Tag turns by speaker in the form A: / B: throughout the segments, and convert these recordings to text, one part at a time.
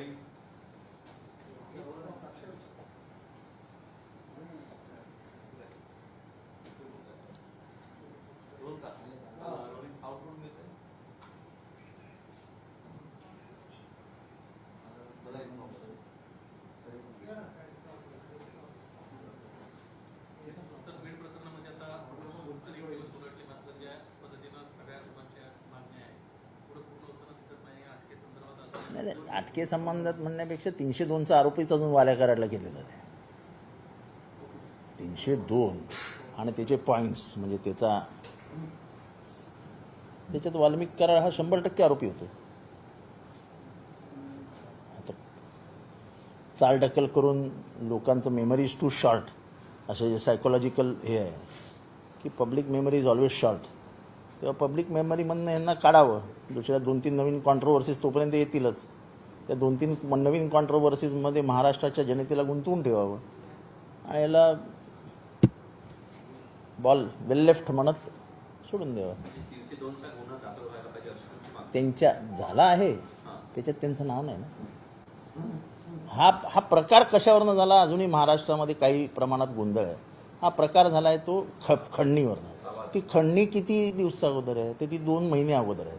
A: recording. नाही
B: नाही अटके संबंधात म्हणण्यापेक्षा तीनशे दोनचा आरोपीच अजून वाल्या करायला गेलेला आहे. तीनशे दोन आणि त्याचे पॉईंट्स म्हणजे त्याचा त्याच्यात वाल्मिक करार हा शंभर टक्के आरोपी होतो. आता चालढकल करून लोकांचं मेमरी इज टू शॉर्ट असे जे सायकोलॉजिकल हे आहे की public memory is always short तेव्हा पब्लिक मेमरीमधनं यांना काढावं. दुसऱ्या दोन तीन नवीन कॉन्ट्रोवर्सीज तोपर्यंत येतीलच. त्या दोन तीन नवीन कॉन्ट्रोवर्सीजमध्ये महाराष्ट्राच्या जनतेला गुंतवून ठेवावं. आणि याला बॉल वेल लेफ्ट म्हणत सोडून द्यावं. त्यांच्या झाला आहे. त्याच्यात त्यांचं नाव नाही ना. हा हा प्रकार कशावरनं झाला? अजूनही महाराष्ट्रामध्ये काही प्रमाणात गोंधळ आहे. हा प्रकार झाला आहे तो ख खंडणीवरनं. ती खंडणी किती दिवसा अगोदर आहे? ते ती दोन महिने अगोदर आहे.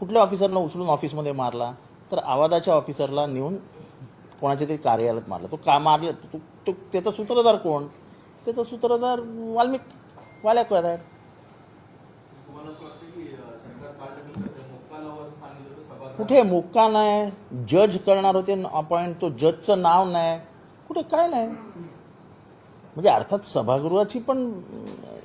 B: कुठल्या ऑफिसरला उचलून ऑफिसमध्ये मारला? तर आवाजाच्या ऑफिसरला नेऊन कोणाच्या तरी कार्यालयात मारला. तो का मारला? तो, तो त्याचा सूत्रधार कोण? त्याचा सूत्रधार वाल्मिक वाल्या कराड
C: तुम्हाला असं वाटतं की अं, सरकार चालढकल करते मुक्का लावू असं सांगितलं तर सभागृह
B: कुठे मुक्का नाही? जज करणार होते अपॉइंट तो जजचं नाव नाही. कुठे? काय नाही? म्हणजे अर्थात सभागृहाची पण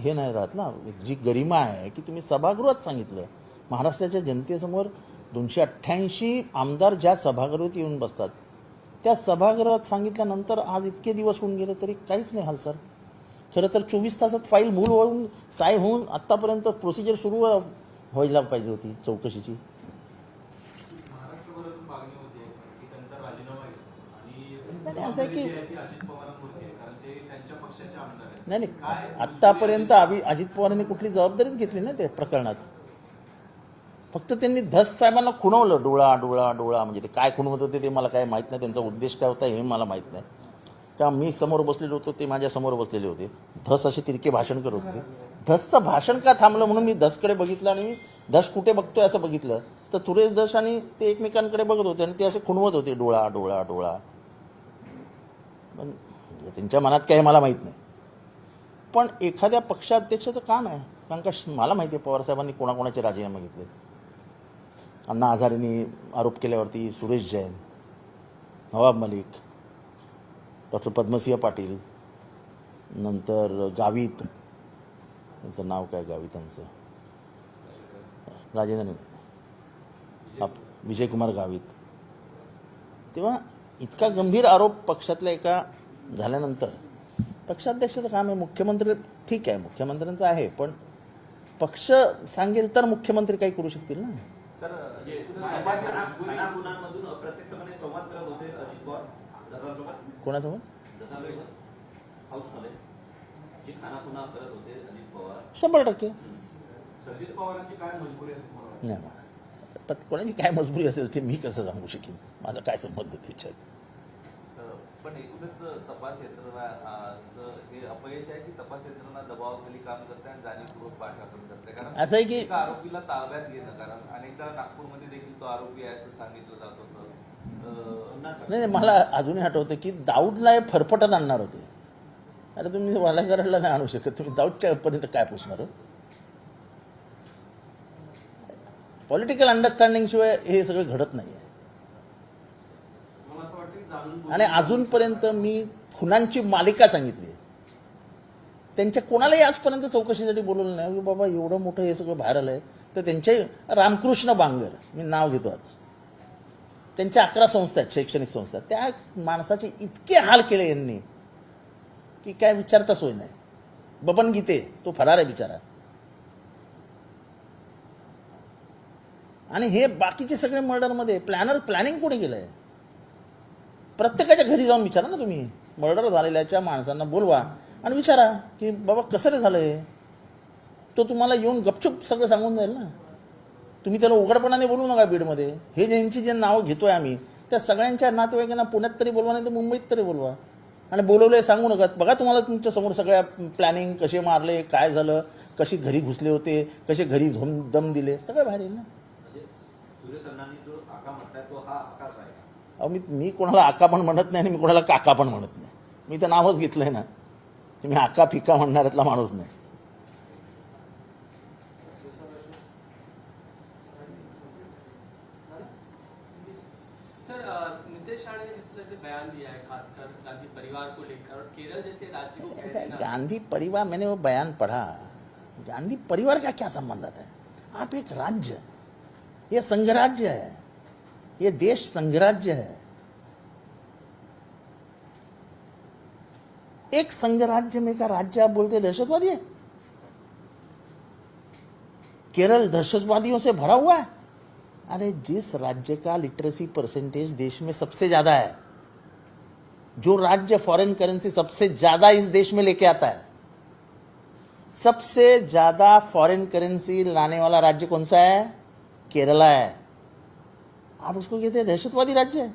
B: हे नाही राहत ना. जी गरिमा आहे की तुम्ही सभागृहात सांगितलं. महाराष्ट्राच्या जनतेसमोर दोनशे अठ्ठ्याऐंशी आमदार ज्या सभागृहात येऊन बसतात त्या सभागृहात सांगितल्यानंतर आज इतके दिवस होऊन गेले तरी काहीच नाही हाल सर. खरं तर चोवीस तासात फाईल मूळ वळून साय होऊन आत्तापर्यंत प्रोसिजर सुरू व्हायला पाहिजे होती चौकशीची. नाही, असं आहे की- नाही नाही. आत्तापर्यंत अभि अजित पवारांनी कुठली जबाबदारीच घेतली ना त्या प्रकरणात. फक्त त्यांनी धस साहेबांना खुणवलं डोळा डोळा डोळा. म्हणजे ते काय खुणवत होते ते मला काय माहीत नाही. त्यांचा उद्देश काय होता हे मला माहीत नाही. का मी समोर बसलेलो होतो ते माझ्यासमोर बसलेले होते. धस असे तिरके भाषण करत होते. धसचं भाषण का थांबलं म्हणून मी धसकडे बघितलं आणि धस कुठे बघतोय असं बघितलं. तर सुरेश धस आणि ते एकमेकांकडे बघत होते आणि ते असे खुणवत होते डोळा डोळा डोळा. पण म्हणजे त्यांच्या मनात काय मला माहीत नाही. पण एखाद्या पक्षाध्यक्षाचं काम आहे. कारण का मला माहिती आहे पवारसाहेबांनी कोणाकोणाचे राजीनामे घेतले अण्णा हजारेंनी आरोप केल्यावरती सुरेश जैन नवाब मलिक डॉक्टर पद्मसिंह पाटील नंतर गावित त्यांचं नाव काय गावितांचं राजेंद्र आप विजयकुमार गावित. तेव्हा इतका गंभीर आरोप पक्षातल्या एका झाल्यानंतर. पक्षाध्यक्षाचं काम आहे मुख्यमंत्री ठीक आहे मुख्यमंत्र्यांचं आहे पण पक्ष सांगेल तर मुख्यमंत्री काही करू शकतील ना?
D: सर
B: शंभर टक्के? नाही कोणाची काय मजबुरी असेल ते मी कसं सांगू शकेन? माझा काय संबंध त्याच्यात?
D: पण एकूणच तपास यंत्रणा हे अपयश आहे की तपास यंत्रणा दबावाखाली काम करते आणि जाणीवपूर्वक पाठराखण करते? कारण
B: असं आहे की-
D: एका आरोपीला ताब्यात घेणं कारण अनेकदा नागपूरमध्ये देखील तो आरोपी आहे असं सांगितलं जात होतं.
B: नाही नाही मला अजूनही आठवतं की दाऊदला हे फरफटत आणणार होते. अरे तुम्ही वालाघराला नाही आणू शकत. तुम्ही दाऊदच्या पर्यंत काय पोचणार पॉलिटिकल अंडरस्टँडिंग शिवाय हे सगळं घडत नाही
C: मला असं वाटतं की जाणून
B: आणि अजूनपर्यंत मी खुनांची मालिका सांगितली. त्यांच्या कोणालाही आजपर्यंत चौकशीसाठी बोलवलं नाही. की बाबा एवढं मोठं हे सगळं बाहेर आलंय तर त्यांचे रामकृष्ण बांगर मी नाव घेतो आज. त्यांच्या अकरा संस्था आहेत शैक्षणिक संस्था. त्या माणसाचे इतके हाल केले यांनी की काय विचारता सोय नाही. बबन गीते तो फरार आहे बिचारा. आणि हे बाकीचे सगळे मर्डरमध्ये प्लॅनर प्लॅनिंग कोणी केलंय? प्रत्येकाच्या घरी जाऊन विचारा ना तुम्ही. मर्डर झालेल्याच्या माणसांना बोलवा आणि विचारा की बाबा कसं रे झालं हे तो तुम्हाला येऊन गपचूप सगळं सांगून जाईल ना. तुम्ही त्याला उघडपणाने बोलू नका बीडमध्ये. हे ज्यांची जे नावं घेतोय आम्ही त्या सगळ्यांच्या नातेवाईकांना पुण्यात तरी बोलवा नाही तर मुंबईत तरी बोलवा. आणि बोलवले सांगू नका. बघा तुम्हाला तुमच्यासमोर सगळ्या प्लॅनिंग कसे मारले काय झालं कशी घरी घुसले होते कसे घरी धम दम दिले सगळं बाहेर येईल ना. अहो मी मी कोणाला आका पण म्हणत नाही आणि मी कोणाला काका पण म्हणत नाही. मी तर नावच घेतलंय ना. तर मी आका फिका म्हणणाऱ्यातला माणूस नाही.
E: ने है गांधी परिवार को लेकर और केरल जैसे राज्य को कह देना.
B: गांधी परिवार मैंने वो बयान पढ़ा। गांधी परिवार का क्या संबंध है? आप एक राज्य ये संघराज्य है। ये देश संघराज्य है। एक संघराज्य में का राज्य आप बोलते दहशतवादी है? केरल दहशतवादियों से भरा हुआ है? अरे जिस राज्य का लिटरेसी परसेंटेज देश में सबसे ज़्यादा है, जो राज्य फॉरेन करेंसी सबसे ज़्यादा इस देश में लेके आता है, सबसे ज़्यादा फॉरेन करेंसी लाने वाला राज्य कौन सा है? केरला है। आप उसको कहते हैं दहशतवादी राज्य है।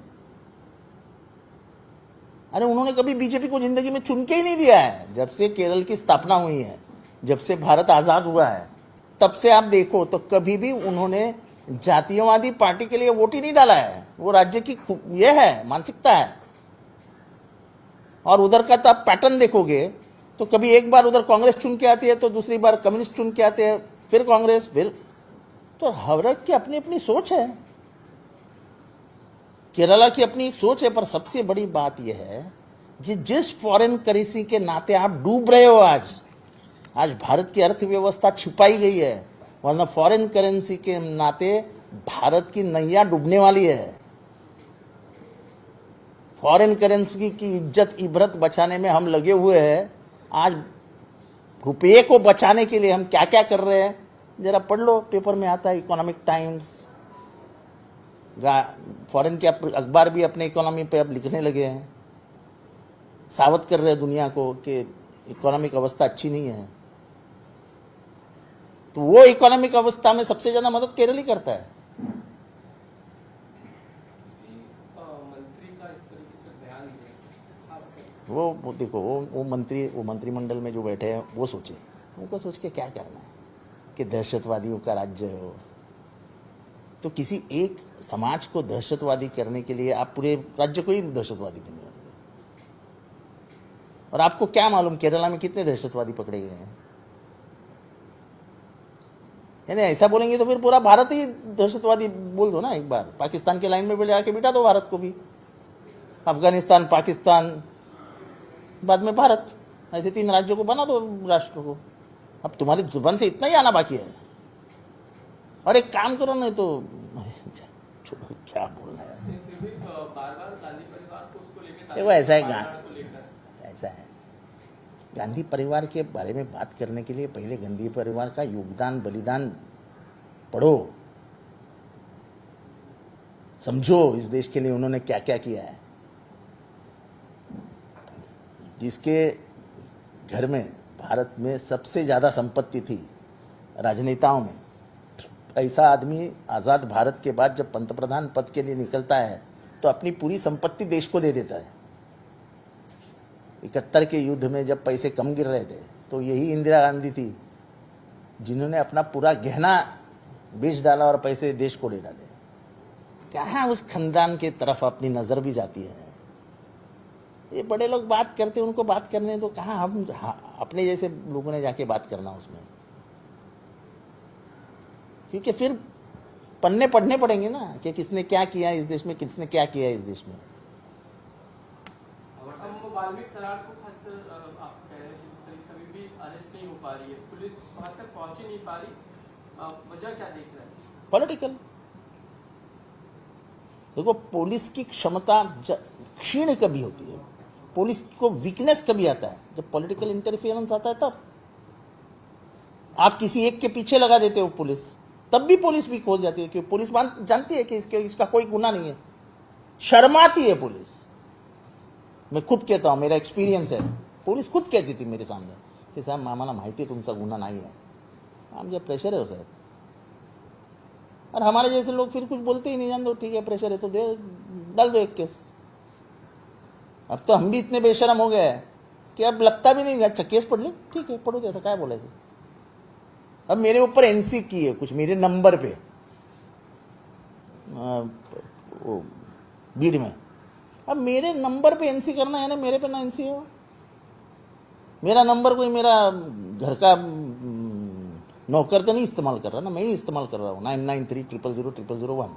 B: अरे उन्होंने कभी बीजेपी को ज़िंदगी में चुन के ही नहीं दिया है। जब से केरल की स्थापना हुई है, जब से भारत आज़ाद हुआ है, तब से आप देखो तो कभी भी उन्होंने जातीयवादी पार्टी के लिए वोट ही नहीं डाला है। वो राज्य की ये है, मानसिकता है। और उधर का तो आप पैटर्न देखोगे तो कभी एक बार उधर कांग्रेस चुन के आती है तो दूसरी बार कम्युनिस्ट चुन के आते हैं, फिर कांग्रेस, फिर तो हर की अपनी अपनी सोच है। केरला की अपनी सोच है, पर सबसे बड़ी बात यह है कि जिस फॉरेन करेंसी के नाते आप डूब रहे हो आज आज भारत की अर्थव्यवस्था छुपाई गई है, वरना फॉरेन करेंसी के नाते भारत की नैया डूबने वाली है। फॉरेन करेंसी की इज़्ज़त, इबरत बचाने में हम लगे हुए हैं। आज रुपये को बचाने के लिए हम क्या क्या कर रहे हैं? जरा पढ़ लो पेपर में आता है इकोनॉमिक टाइम्स फॉरेन के अखबार भी अपने इकोनॉमी पे अब लिखने लगे हैं। सावध कर रहे हैं दुनिया को कि इकोनॉमिक अवस्था अच्छी नहीं है। तो वो इकोनॉमिक अवस्था में सबसे ज़्यादा मदद केरल ही करता है। वो, वो देखो वो वो मंत्री वो मंत्रिमंडल में जो बैठे हैं वो सोचे। उनको सोच के क्या करना है? कि दहशतवादियों का राज्य हो। तो किसी एक समाज को दहशतवादी करने के लिए आप पूरे राज्य को ही दहशतवादी देने वाले और आपको क्या मालूम केरला में कितने दहशतवादी पकड़े गए हैं? यानी ऐसा बोलेंगे तो फिर पूरा भारत ही दहशतवादी बोल दो ना एक बार। पाकिस्तान के लाइन में भी आके बिठा दो भारत को भी। अफ़गानिस्तान, पाकिस्तान, बाद में भारत। ऐसे तीन राज्यों को बना दो, राष्ट्र को। अब तुम्हारी ज़ुबान से इतना ही आना बाकी है। और एक काम करो नहीं तो क्या बोलना है? देखो, ऐसा है ऐसा है। गांधी परिवार के बारे में बात करने के लिए पहले गांधी परिवार का योगदान बलिदान पढ़ो। समझो इस देश के लिए उन्होंने क्या क्या किया है। जिसके घर में भारत में सबसे ज़्यादा संपत्ति थी राजनेताओं में। ऐसा आदमी आज़ाद भारत के बाद जब पंतप्रधान पद के लिए निकलता है तो अपनी पूरी संपत्ति देश को दे देता है। इकहत्तर के युद्ध में जब पैसे कम गिर रहे थे तो यही इंदिरा गांधी थी जिन्होंने अपना पूरा गहना बेच डाला और पैसे देश को दे डाले। कहाँ उस खानदान के तरफ़ अपनी नज़र भी जाती है? ये बड़े लोग बात करते उनको बात करने तो कहाँ हम हाँ, अपने जैसे लोगों ने जाके बात करना उसमें? क्योंकि फिर पन्ने पढ़ने पड़ेंगे ना कि किसने क्या किया इस देश में किसने क्या किया इस देश में। पॉलिटिकल देखो पुलिस की क्षमता क्षीण कभी होती है। पुलिस को वीकनेस कभी आता है। जब पॉलिटिकल इंटरफियरेंस आता है तब। आप किसी एक के पीछे लगा देते हो पुलिस। तब भी पुलिस भी हो जाती है क्योंकि पुलिस मान- जानती है कि इसके, इसका कोई गुना नहीं है। शर्माती है पुलिस। मैं खुद कहता हूँ, मेरा एक्सपीरियंस है। पोलीस खुद कहती थी मेरे सामने की साहेब आम्हाला माहिती आहे तुमचा गुन्हा नाही आहे आमच्या प्रेशर है हो साहेब और हमारे जैसे लोग फिर कुछ बोलते ही नहीं, जान दो, ठीक है प्रेशर है तो दे, डाल दो एक केस अब तो हम भी इतने बेशरम हो गए हैं कि अब लगता भी नहीं अच्छा केस पढ़ ली, ठीक है, पढ़ो देता काय बोलायचं अब मेरे ऊपर एनसी की है कुछ, मेरे नंबर पे। बीड में। अब मेरे नंबर पे एनसी करना है ना, मेरे पे ना एनसी हो मेरा नंबर कोई मेरा घर का नौकर तो नहीं इस्तेमाल कर रहा ना, मैं ही इस्तेमाल कर रहा हूँ। Nine nine, three, triple zero triple zero one.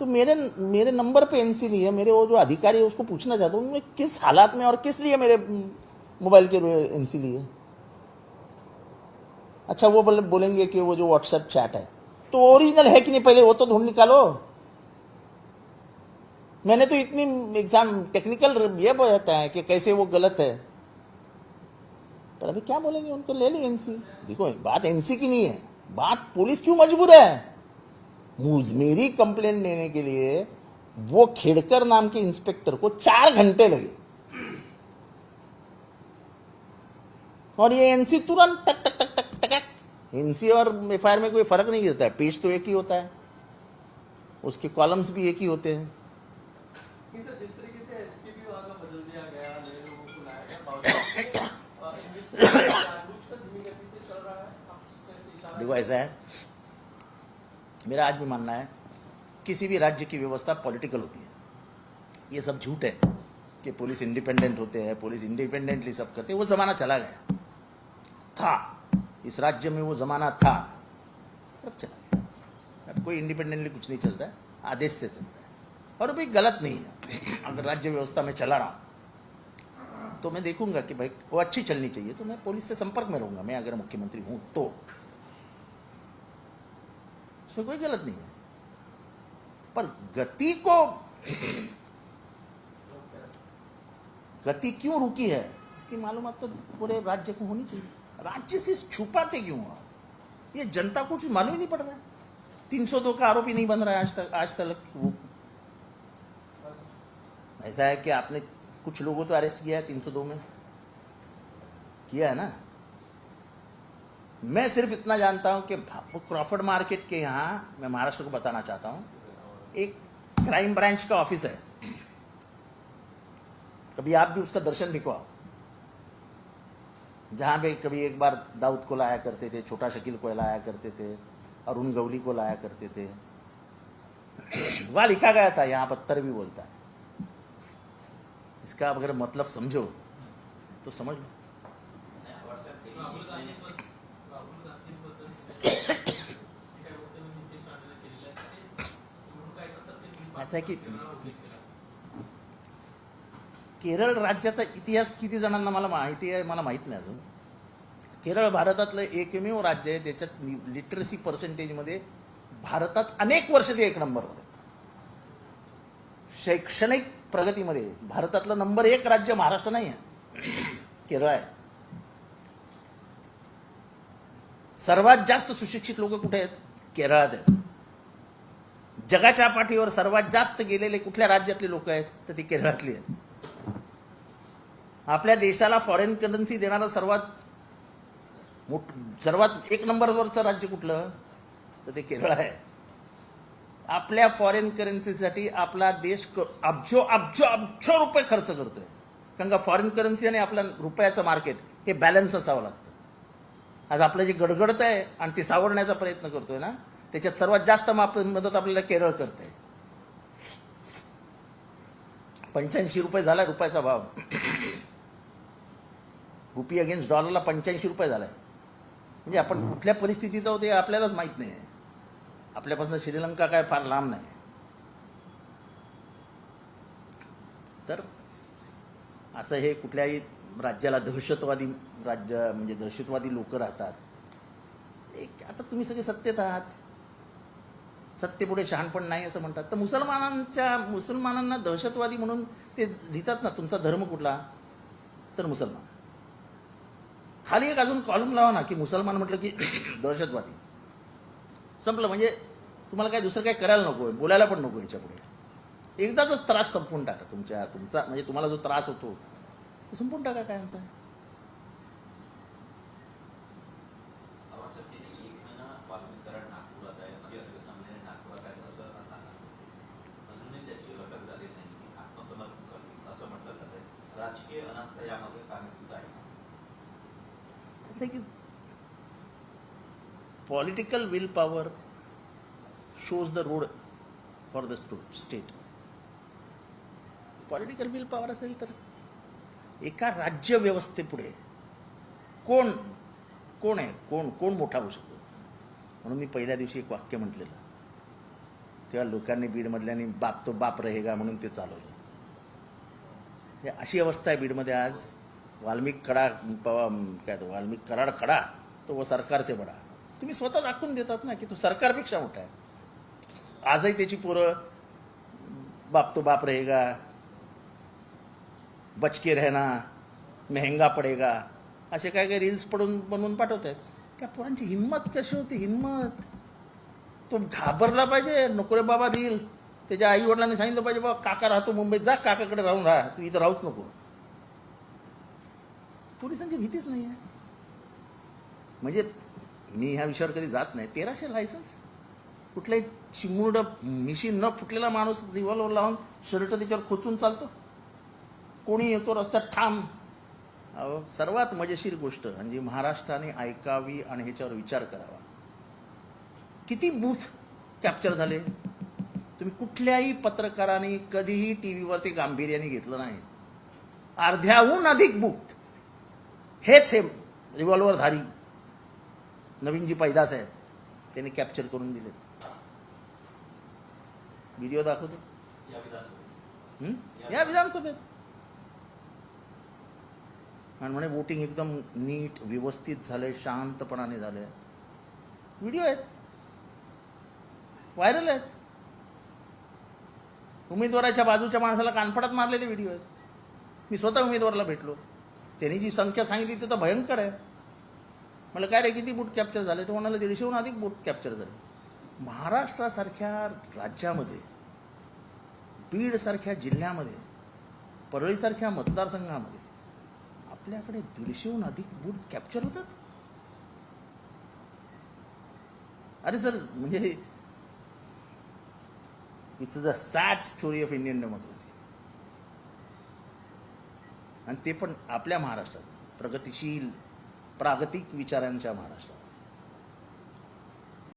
B: तो मेरे मेरे नंबर पे एनसी नहीं है, मेरे वो जो अधिकारी है उसको पूछना चाहता हूँ किस हालात में और किस लिए मेरे मोबाइल के एनसी लिए? अच्छा वो बोले बोलेंगे कि वो जो व्हाट्सएप चैट है। तो ओरिजिनल है कि नहीं पहले? वो तो ढूंढ निकालो। मैंने तो इतनी एग्ज़ाम टेक्निकल ये बताया है कि कैसे वो गलत है। पर अभी क्या बोलेंगे? उनको ले ली एनसी देखो बात एनसी की नहीं है। बात पुलिस क्यों मजबूर है? मेरी कंप्लेंट देने के लिए वो खेड़कर नाम के इंस्पेक्टर को चार घंटे लगे। और ये एनसी तुरंत टक एनसी और एफ़ में कोई फ़र्क नहीं गिरता है। पेज तो एक ही होता है। उसके कॉलम्स भी एक ही होते हैं। देखो ऐसा है। मेरा आज भी मानना है किसी भी राज्य की व्यवस्था पॉलिटिकल होती है। ये सब झूठ है कि पुलिस इंडिपेंडेंट होते हैं पुलिस इंडिपेंडेंटली सब करते हैं। वो जमाना चला गया। था। इस राज्य में वो जमाना था। अब चला अब कोई इंडिपेंडेंटली कुछ नहीं चलता है, आदेश से चलता है। और भाई गलत नहीं है। अगर राज्य व्यवस्था में चला रहा तो मैं देखूँगा कि भाई वो अच्छी चलनी चाहिए तो मैं पुलिस से संपर्क में रहूँगा। मैं अगर मुख्यमंत्री हूँ तो। उसमें कोई गलत नहीं है। पर गति को, गति क्यों रुकी है, इसकी मालूमात तो पूरे राज्य को होनी चाहिए। राज्य से छुपाते क्यों आप ये जनता को कुछ मालूम ही नहीं पड़ रहा है। तीन सौ दो का आरोपी नहीं बन रहा है आज तक आज तक वो। ऐसा है कि आपने कुछ लोगों तो अरेस्ट किया है तीन सौ दो में? किया है ना? मैं सिर्फ़ इतना जानता हूँ कि क्रॉफर्ड मार्केट के यहाँ, मैं महाराष्ट्र को बताना चाहता हूँ, एक क्राइम ब्रांच का ऑफ़िस है। कभी आप भी उसका दर्शन भी कराओ। जहाँ पे कभी एक बार दाऊद को लाया करते थे छोटा शकील को लाया करते थे अरुण गवली को लाया करते थे। वह लिखा गया था यहाँ पत्थर भी बोलता है। इसका अगर मतलब समझो तो समझ लो।
A: ऐसा है राहुल
B: केरळ राज्याचा इतिहास किती जणांना मला माहिती आहे मला माहीत नाही अजून. केरळ भारतातलं एकमेव राज्य आहे त्याच्यात लिटरसी पर्सेंटेजमध्ये भारतात अनेक वर्ष ते एक नंबरवर आहेत. शैक्षणिक प्रगतीमध्ये भारतातलं नंबर एक राज्य महाराष्ट्र नाही आहे केरळ आहे. सर्वात जास्त सुशिक्षित लोक कुठे आहेत? केरळात आहेत. जगाच्या पाठीवर सर्वात जास्त गेलेले कुठल्या राज्यातले लोक आहेत? तर ती केरळातली आहेत. आपल्या देशाला फॉरेन करन्सी देणारं सर्वात मोठ सर्वात एक नंबरवरचं राज्य कुठलं? तर ते केरळ आहे. आपल्या फॉरेन करन्सीसाठी आपला देश क- अब्जो अब्जो अब्जो रुपये खर्च करतोय. कारण का फॉरेन करन्सी आणि आपल्या रुपयाचं मार्केट हे बॅलन्स असावं लागतं. आज आपलं जे गडगडत आहे आणि ते सावरण्याचा प्रयत्न करतोय ना त्याच्यात सर्वात जास्त माप मदत आपल्याला केरळ करते पंच्याऐंशी रुपये झाला रुपयाचा भाव. रुपी अगेन्स्ट डॉलरला पंच्याऐंशी रुपये झालाय. म्हणजे आपण कुठल्या परिस्थितीत आहोत हे आपल्यालाच माहीत नाही. आपल्यापासून श्रीलंका काय फार लांब नाही. तर असं हे कुठल्याही राज्याला दहशतवादी राज्य म्हणजे दहशतवादी लोक राहतात. एक आता तुम्ही सगळे सत्तेत आहात. सत्तेपुढे शहाणपण नाही असं म्हणतात. तर मुसलमानांच्या मुसलमानांना दहशतवादी म्हणून ते लिहितात ना तुमचा धर्म कुठला? तर मुसलमान. खाली एक अजून कॉलम लावा ना की मुसलमान म्हटलं की दहशतवादी. संपलं म्हणजे तुम्हाला काय दुसरं काय करायला नको आहे बोलायला पण नको याच्यापुढे एकदाच त्रास संपून टाका तुमच्या तुमचा म्हणजे तुम्हाला जो त्रास होतो तो संपून टाका काय आमचा.
F: राजकीय अनास्था यामध्ये
B: असं आहे की political will power shows the road for the state political will power असेल तर एका राज्य व्यवस्थेपुढे कोण कोण आहे? कोण कोण मोठा होऊ शकतो? म्हणून मी पहिल्या दिवशी एक वाक्य म्हटलेलं. तेव्हा लोकांनी बीडमधल्यानी बाप तो बाप रहेगा म्हणून ते चालवलं. हे अशी अवस्था आहे बीडमध्ये आज. वाल्मिक कडा काय तो वाल्मिक कराड खडा तो व सरकारचे बडा. तुम्ही स्वतः दाखवून देतात ना की तो सरकारपेक्षा मोठा आहे. आजही त्याची पोरं बाप तो बाप रहेगा बचके रहना मेहंगा पडेगा असे काय काय रील्स पडून बनवून पाठवत आहेत त्या पोरांची हिंमत कशी होती? हिंमत. तो घाबरला पाहिजे नको रे बाबा रील त्याच्या आई वडिलांनी सांगितलं पाहिजे बाबा काका राहतो मुंबईत जा काकाकडे राहून राहा. तू इथं राहूच नको. पोलिसांची भीतीच नाही आहे. म्हणजे मी ह्या विषयावर कधी जात नाही. तेराशे लायसन्स कुठलाही चिमुरड मिशी न फुटलेला माणूस रिव्हॉल्वर लावून शर्ट त्याच्यावर खोचून चालतो. कोणी येतो रस्त्यात ठाम. अहो, सर्वात मजेशीर गोष्ट म्हणजे महाराष्ट्राने ऐकावी आणि ह्याच्यावर विचार करावा. किती बूथ कॅप्चर झाले? तुम्ही कुठल्याही पत्रकाराने कधीही टी व्हीवर ते गांभीर्याने घेतलं नाही. अर्ध्याहून अधिक बूथ हेच हे रिव्हॉल्वरधारी नवीन जी पैदास आहे. त्याने कॅप्चर करून दिले व्हिडिओ दाखवतो. या विधानसभेत. आणि म्हणे वोटिंग एकदम नीट व्यवस्थित झालंय शांतपणाने झालंय. व्हिडिओ आहेत. व्हायरल आहेत. उमेदवाराच्या बाजूच्या माणसाला कानफडात मारलेले व्हिडिओ आहेत. मी स्वतः उमेदवाराला भेटलो. त्यांनी जी संख्या सांगितली ती तर भयंकर आहे. मला काय रे किती बूट कॅप्चर झाले? तो म्हणाला दीडशेहून अधिक बूट कॅप्चर झाले. महाराष्ट्रासारख्या राज्यामध्ये बीडसारख्या जिल्ह्यामध्ये परळीसारख्या मतदारसंघामध्ये आपल्याकडे दीडशेहून अधिक बूट कॅप्चर होतात अरे सर म्हणजे it's a sad story of Indian democracy. आणि ते पण आपल्या महाराष्ट्रात प्रगतिशील प्रागतिक विचारांच्या महाराष्ट्रात.